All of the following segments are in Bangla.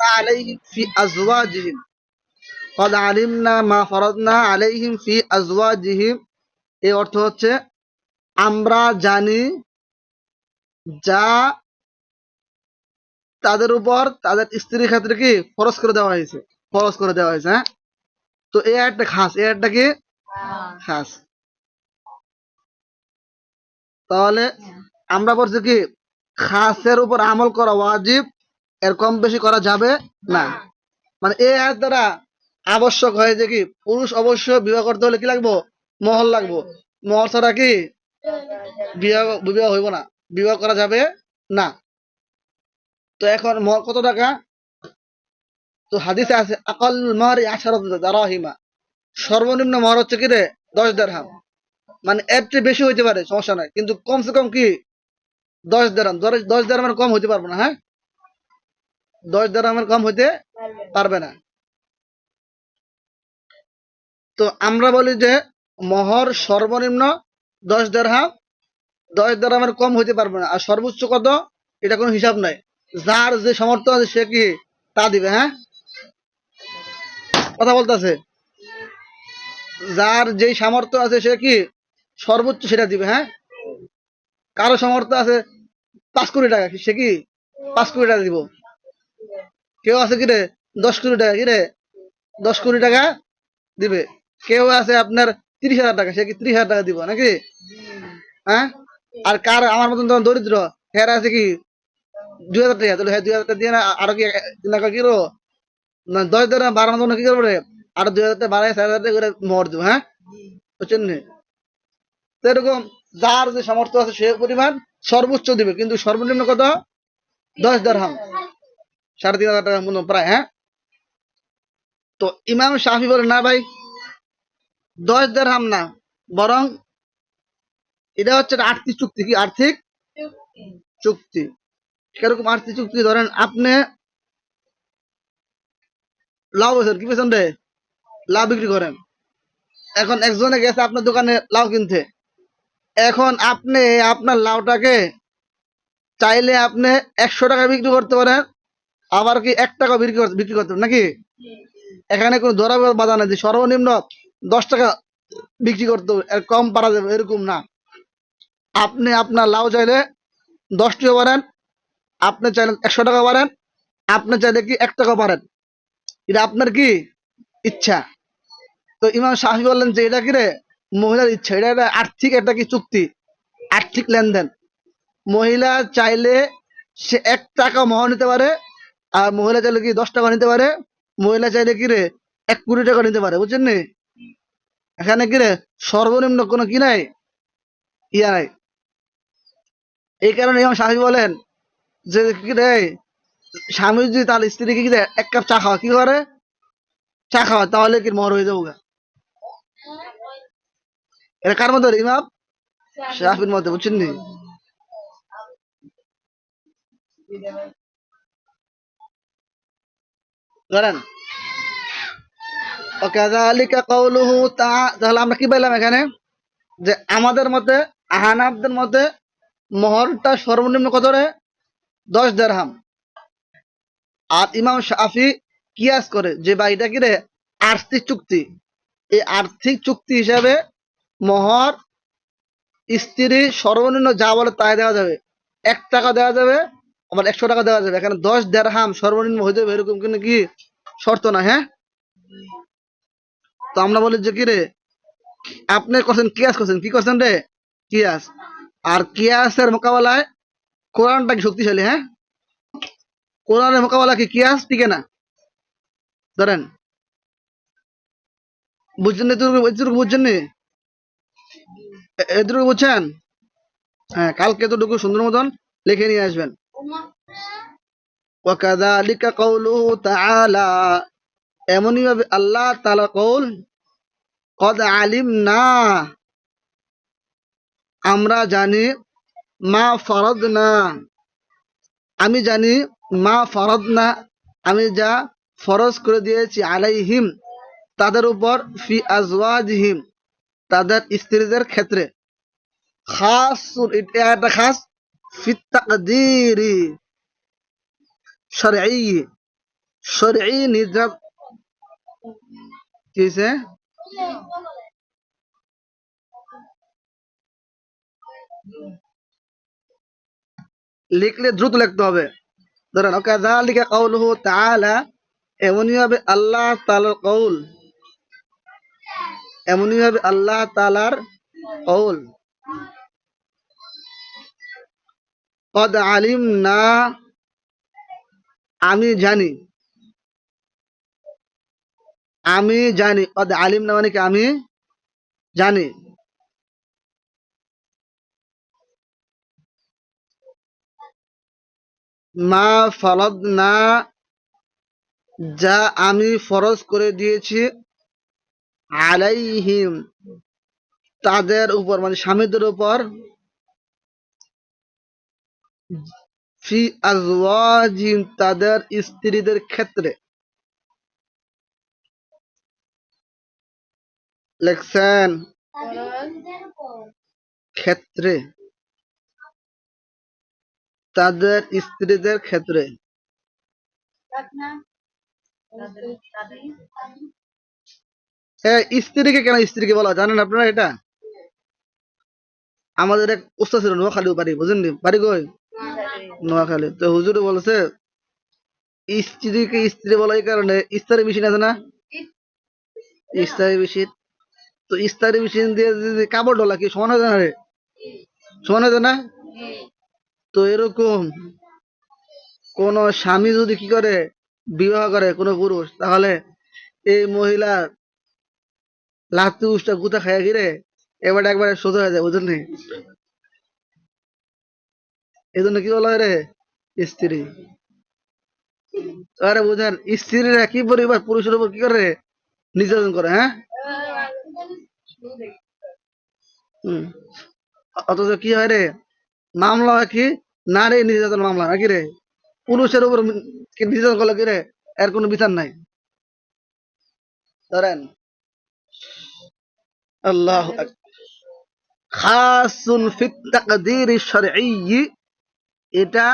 আলাইহিম ফি আজওয়াজিহিম কদ আলিমনা মা ফরদনা আলাইহিম ফি আজওয়াজিহিম এই অর্থ হচ্ছে আমরা জানি যা তাদের উপর তাদের স্ত্রীর ক্ষেত্রে কি ফরজ করে দেওয়া হয়েছে ফরজ করে দেওয়া হয়েছে হ্যাঁ? তো এই একটা খাস এই একটা কি? খাস। তাহলে আমরা বলছি কি খাসের উপর আমল করা ওয়াজিব এর কম বেশি করা যাবে না। মানে এই আয়াত দ্বারা আবশ্যক হয় যে কি পুরুষ অবশ্য বিবাহ করতে হলে কি লাগবো? মহল লাগবো। মহল ছাড়া কি বিবাহ বিবাহ হইব না। বিবাহ করা যাবে না। তো এখন মহর কত টাকা? তো হাদিসে আছে আকাল মারি আশারত দারাহিমা। সর্বনিম্ন মহর হচ্ছে কি রে? দশ দেড়হাম মানে এর চেয়ে বেশি হইতে পারে সমস্যা নাই। কিন্তু কমসে কম কি? দশ দেড়হাম দশ- দশ দেড়হামের কম হইতে পারবে না হ্যাঁ? দশ দেড়হামের কম হইতে পারবে না। তো আমরা বলি যে মহর সর্বনিম্ন দশ দেড়হাম দশ দেড়হামের কম হইতে পারবে না। আর সর্বোচ্চ কত? এটা কোনো হিসাব নাই। যার যে সামর্থ্য আছে সে কি তা দিবে হ্যাঁ? কথা বলতেছে। যার যেই সামর্থ্য আছে সে কি সর্বোচ্চ সেটা দিবে হ্যাঁ? কারও সামর্থ্য আছে পাঁচ কোটি টাকা সে কি পাঁচ কোটি টাকা দিব। কেউ আছে কি রে দশ কোটি টাকা কি রে দশ কোটি টাকা দিবে। কেউ আছে আপনার তিরিশ হাজার টাকা সে কি ত্রিশ হাজার টাকা দিব নাকি? হ্যাঁ? আর কার আমার মতন যখন দরিদ্র হ্যাঁ আছে কি? দুই হাজার টাকা তাহলে হ্যাঁ দুই হাজার টাকা দিয়ে না আরও কি চিন্তা করে কি রো না দশ দিন বারো মতন কি করব রে? আর দুই হাজার টাকা বাড়াই চার হাজার টাকা করে মোহর দেবো হ্যাঁ? বুঝছেন নি? তো এরকম যার যে সামর্থ্য আছে সে পরিমাণ সর্বোচ্চ দিবে। কিন্তু সর্বনিম্ন কত? দশ দেড়হাম সাড়ে তিন হাজার টাকার মতো প্রায় হ্যাঁ? তো ইমাম শাফি বলে, না ভাই, দশ দেড়হাম না, বরং এটা হচ্ছে আর্থিক চুক্তি। কি, আর্থিক? চুক্তি। কীরকম আর্থিক চুক্তি? ধরেন আপনি লাউ বেছেন কি বেছেন রে? লাউ বিক্রি করেন। এখন একজনে গেছে আপনার দোকানে লাউ কিনতে। এখন আপনি আপনার লাউটাকে চাইলে আপনি একশো টাকা বিক্রি করতে পারেন আবার কি এক টাকা বিক্রি করতে বিক্রি করতে নাকি? এখানে কোনো ধরা বাধা নাই যে সর্বনিম্ন দশ টাকা বিক্রি করতে হবে, এর কম পারা যাবে, এরকম না। আপনি আপনার লাউ চাইলে দশ টাকা পারেন, আপনি চাইলে একশো টাকা পারেন, আপনি চাইলে কি এক টাকা পারেন। এটা আপনার কি ইচ্ছা? তো ইমাম শাহি বললেন যে এটা কি রে? মহিলার ইচ্ছা। এটা একটা আর্থিক একটা কি চুক্তি? আর্থিক লেনদেন। মহিলা চাইলে সে এক টাকা মহা নিতে পারে আর মহিলা চাইলে কি দশ টাকা নিতে পারে? মহিলা চাইলে কি রে, এক কোটি টাকা নিতে পারে, বুঝছেন নি? এখানে কি রে, সর্বনিম্ন কোনো কি নাই? ইয়া নাই। এই কারণে ইমাম শাহি বলেন যে কি রে, স্বামী যদি তার স্ত্রীকে কি এক কাপ চা খাওয়া, কি করে? চা খাওয়া, তাহলে কি মর হয়ে যাব। এটা কার মধ্যে ইমাম? শাফির মধ্যে বুঝছেন নি? ধরেন। তাহলে আমরা কি পাইলাম এখানে? যে আমাদের মতে, আহানাবদের মতে, মহরটা সর্বনিম্ন কত রে? দশ দেড়হাম। আর ইমাম শাফি কিয়াস করে, যে বা এটা কি রে? আর্থিক চুক্তি। এই আর্থিক চুক্তি হিসাবে মহর স্ত্রীর সর্বনিম্ন যা বলে তাই দেওয়া যাবে। এক টাকা দেওয়া যাবে আবার একশো টাকা দেওয়া যাবে। এখানে দশ দেড়হাম সর্বনিম্ন হইতে হবে এরকম কিন্তু কি শর্ত না হ্যাঁ? তো আমরা বলি যে কি রে আপনি করছেন কিয়াস করছেন, কি করছেন রে? কিয়াস। আর কিয়াসের মোকাবেলায় কোরআনটা কি শক্তিশালী হ্যাঁ? কোরআনের মোকাবেলা কি কিয়াস টিকে না? ধরেন, বুঝছেন এতটুকু বুঝছেন নি? এতটুকু বুঝছেন? হ্যাঁ কালকে এতটুকু সুন্দর মতন লিখে নিয়ে আসবেন। ওয়াকাদালিকা কৌলু তাআলা। এমনই ভাবে আল্লাহ তাআলা কৌল কদ আলিম আমরা জানি মা ফরদ না আমি জানি মা ফরদ না আমি যা ফরজ করে দিয়েছি আলাইহিম, তাদের উপর ফি আজওয়াজহিম, তাদের স্ত্রীদের ক্ষেত্রে। খাস, এটা খাস। তাকদীরি শরঈ শরঈ নির্যাত কি হয়েছে লিখলে দ্রুত লিখতে হবে। ধরেন, ওকাযালিকা কাউলুহু তাআলা, এমনই হবে আল্লাহ তাআলার কৌল এমনই হবে আল্লাহ তাআলার কৌল কদ আলিম না আমি জানি। আমি জানি। কদ আলিম না মানে কি আমি জানি। মা ফরদ না যা আমি ফরজ করে দিয়েছি আলাইহিম, তাদের উপর মানে স্বামীদের উপর ফি আজওয়াজিম তাদের স্ত্রীদের ক্ষেত্রে। লেখছেন, ক্ষেত্রে। তাদের স্ত্রীদের ক্ষেত্রে। হ্যাঁ স্ত্রীকে কেন স্ত্রীকে বলা জানেন আপনারা এটা? আমাদের এক উস্তাদ ছিল, নোয়াখালী বাড়ি, বুঝেননি? বাড়ি কই? নোয়াখালী। তো হুজুরে বলেছে, স্ত্রীকে স্ত্রী বলা এই কারণে, ইস্তারি মেশিন আছে না? ইস্তারি মেশিন। তো ইস্তারি মেশিন দিয়ে কাপড় ডলা কি সমান হয়ে না রে? সমান হয়ে না? তো এরকম কোন স্বামী যদি কি করে, বিবাহ করে কোন পুরুষ, তাহলে এই মহিলা লাত্তি উষ্টা গুতা খাইয়া গিরে এবার একবারে সোজা হয়ে যায় বুঝলি এই জন্য কি বলা হয় রে? স্ত্রী। আরে বুঝেন স্ত্রীরা কি পরিবার? পুরুষের উপর কি করে নির্যাতন করে হ্যাঁ? অথচ কি হয় রে? মামলা হয় কি? নারী নির্যাতন মামলা, নাকি রে? পুরুষের উপর নির্যাতন করলে কি রে? এর কোনো বিচার নাই। ধরেন, আল্লাহ খাসুন ফিত তাকদীর শরঈ। এটা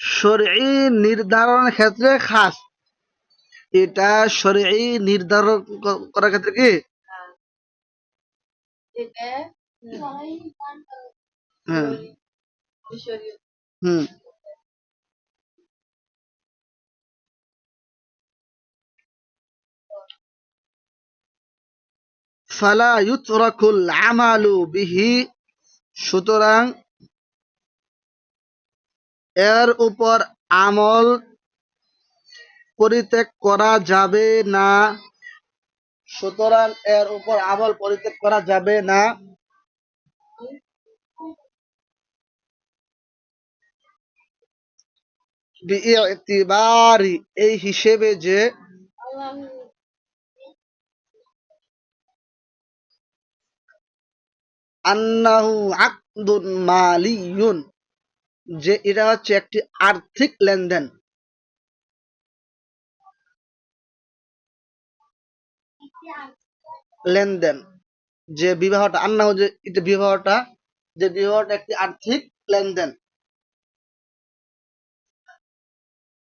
শরঈ নির্ধারণের ক্ষেত্রে খাস। এটা শরঈ নির্ধারণ করার ক্ষেত্রে কি? হ্যাঁ। হুম। ফালা ইউতরাকুল আমালু বিহি। সুতরাং এর উপর আমল পরিত্যাগ করা যাবে না। সুতরাং এর উপর আমল পরিত্যাগ করা যাবে না। এই হিসেবে যে আন্নাহু আকদুন মালিয়ুন যে এটা হচ্ছে একটি আর্থিক লেনদেন। লেনদেন। যে বিবাহটা আন্নাহু যে এটা বিবাহটা, যে বিবাহটা একটি আর্থিক লেনদেন।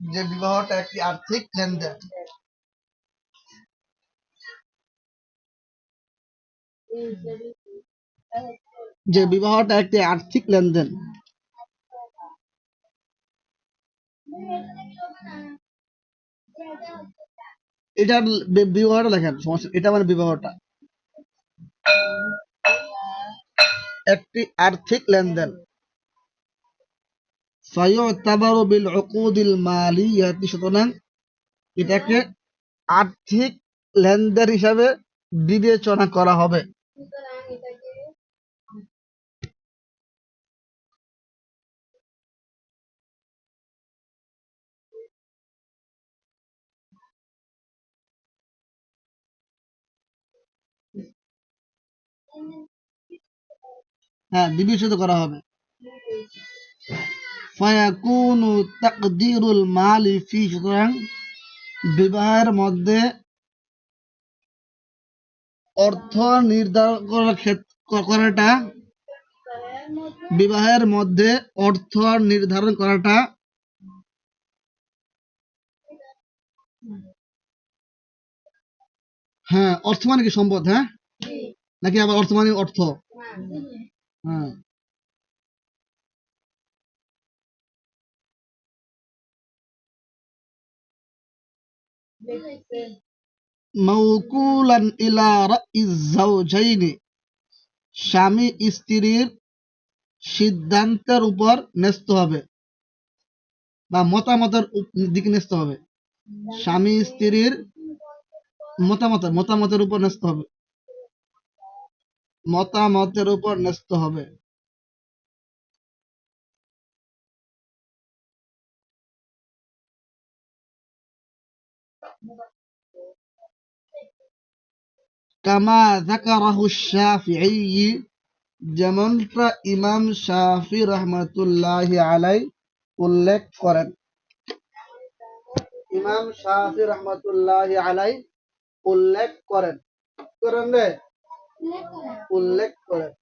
যে বিবাহটা একটি আর্থিক লেনদেন। যে বিবাহটা একটি আর্থিক লেনদেন। বিবাহটা সমস্যা এটা মানে বিবাহটা। একটি আর্থিক লেনদেন। ফায়ুতাবারু বিল উকুদিল সুতরাং এটাকে আর্থিক লেনদেন হিসাবে বিবেচনা করা হবে। হ্যাঁ বিবেচিত করা হবে। ফায়াকুনু তাকদিরুল মালি ফি, সুতরাং বিবাহের মধ্যে অর্থ নির্ধারণ করাটা, বিবাহের মধ্যে অর্থ নির্ধারণ করাটা হ্যাঁ অর্থ মানে কি সম্পদ হ্যাঁ? নাকি আবার অর্থ মানে অর্থ? হ্যাঁ। ইলা স্বামী স্ত্রীর সিদ্ধান্তের উপর ন্যস্ত হবে বা মতামতের দিকে ন্যস্ত হবে। স্বামী স্ত্রীর মতামত মতামতের উপর ন্যস্ত হবে। মতামতের উপর ন্যস্ত হবে। কামা শাফিঈ যেমনটা ইমাম শাফি রহমাতুল্লাহি আলাই উল্লেখ করেন। ইমাম শাফি রহমাতুল্লাহি আলাই উল্লেখ করেন। করেন উল্লেখ করেন।